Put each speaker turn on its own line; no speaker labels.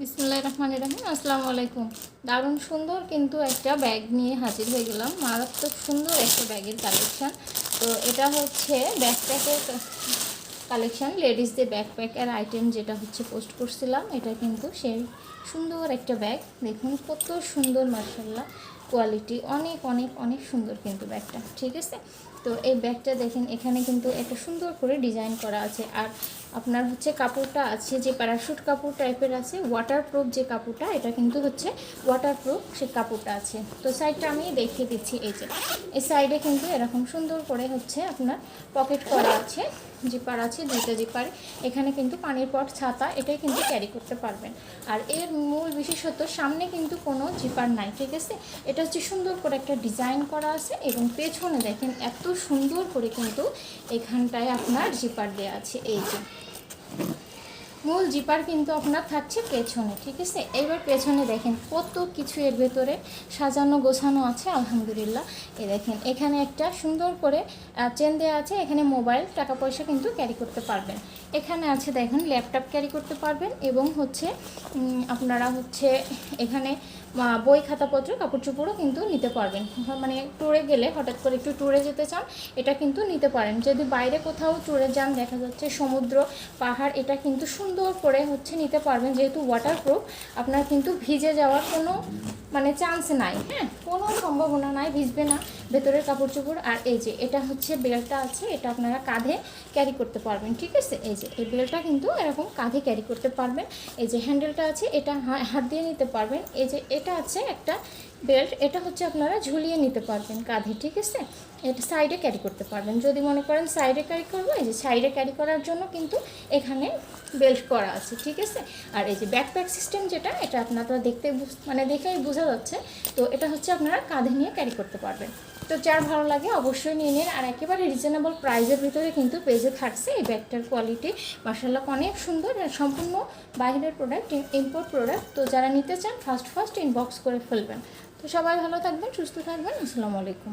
বিসমুল্লাহ রহমান রহিম, আসসালামু আলাইকুম। দারুণ সুন্দর কিন্তু একটা ব্যাগ নিয়ে হাজির হয়ে গেলাম। মারাত্মক সুন্দর একটা ব্যাগের কালেকশান। তো এটা হচ্ছে ব্যাকপ্যাকের কালেকশান। লেডিসদের ব্যাকপ্যাকের আইটেম যেটা হচ্ছে পোস্ট করছিলাম, এটা কিন্তু সেই সুন্দর একটা ব্যাগ। দেখুন কত সুন্দর মার্শাল্লাহ কোয়ালিটি অনেক অনেক অনেক সুন্দর কিন্তু ব্যাগটা, ঠিক আছে? তো এই ব্যাগটা দেখেন, এখানে কিন্তু একটা সুন্দর করে ডিজাইন করা আছে। আর আপনার হচ্ছে কাপড়টা আছে যে প্যারাশুট কাপড় টাইপের আছে ওয়াটারপ্রুফ যে কাপড়টা, এটা কিন্তু হচ্ছে ওয়াটারপ্রুফ সে কাপড়টা আছে। তো সাইডটা আমি দেখিয়ে দিচ্ছি এই যে। এই সাইডে কিন্তু এরকম সুন্দর করে হচ্ছে আপনার পকেট করা আছে জিপার আছে দুইটা জিপার এখানে কিন্তু পানির পট ছাতা, এটাই কিন্তু ক্যারি করতে পারবেন। আর এর মূল বিশেষত সামনে কিন্তু কোনো জিপার নাই, ঠিক আছে? এটা হচ্ছে সুন্দর করে একটা ডিজাইন করা আছে এবং পেছনে দেখেন এত সুন্দর করে কিন্তু এখানটায় আপনার জিপার দেওয়া আছে, এই যে। মূল জিপার কিন্তু আপনার থাকছে পেছনে, ঠিক আছে? এবার পেছনে দেখেন কত কিছু এর ভেতরে সাজানো, গোছানো আছে, আলহামদুলিল্লাহ। এ দেখেন, এখানে একটা সুন্দর করে চেন দেওয়া আছে, এখানে মোবাইল টাকা পয়সা কিন্তু ক্যারি করতে পারবেন। এখানে আছে দেখেন ল্যাপটপ ক্যারি করতে পারবেন এবং হচ্ছে আপনারা হচ্ছে এখানে বই খাতাপত্র কাপড় চোপড়ও কিন্তু নিতে পারবেন। মানে ট্যুরে গেলে হঠাৎ করে একটু ট্যুরে যেতে চান, এটা কিন্তু নিতে পারেন। যদি বাইরে কোথাও ট্যুরে যান, দেখা যাচ্ছে সমুদ্র, পাহাড়, এটা কিন্তু সুন্দর করে হচ্ছে নিতে পারবেন। যেহেতু ওয়াটারপ্রুফ আপনার কিন্তু ভিজে যাওয়ার কোনো মানে চান্স নাই। হ্যাঁ কোনো সম্ভাবনা নাই, ভিজবে না। ভেতরের কাপড় চোপড় আর এই যে এটা হচ্ছে বেল্টটা আছে, এটা আপনারা কাঁধে ক্যারি করতে পারবেন, ঠিক আছে? এই যে, এই বেল্টটা কিন্তু এরকম কাঁধে ক্যারি করতে পারবেন। এই যে হ্যান্ডেলটা আছে, এটা হাত দিয়ে নিতে পারবেন। এই যে এটা আছে একটা বেল্ট এটা হচ্ছে আপনারা ঝুলিয়ে নিতে পারবেন কাঁধে, ঠিক আছে? এটা সাইডে ক্যারি করতে পারবেন। যদি মনে করেন সাইডে ক্যারি করব, এই যে সাইডে ক্যারি করার জন্য কিন্তু এখানে বেল্ট করা আছে, ঠিক আছে? আর এই যে ব্যাকপ্যাক সিস্টেম যেটা, এটা আপনারা দেখতে মানে দেখেই বোঝা যাচ্ছে। তো এটা হচ্ছে আপনারা কাঁধে নিয়ে ক্যারি করতে পারবেন। তো যার ভালো লাগে অবশ্যই নিয়ে নিন। আর একেবারে রিজনেবল প্রাইসের ভিতরে কিন্তু পেজে থাকছে এই ব্যাগটার কোয়ালিটি মার্শাল্লাহ অনেক সুন্দর সম্পূর্ণ বাইরের প্রোডাক্ট ইম্পোর্ট প্রোডাক্ট তো যারা নিতে চান ফার্স্ট ফার্স্ট ইনবক্স করে ফেলবেন। তো সবাই ভালো থাকবেন, সুস্থ থাকবেন। আসসালামু আলাইকুম।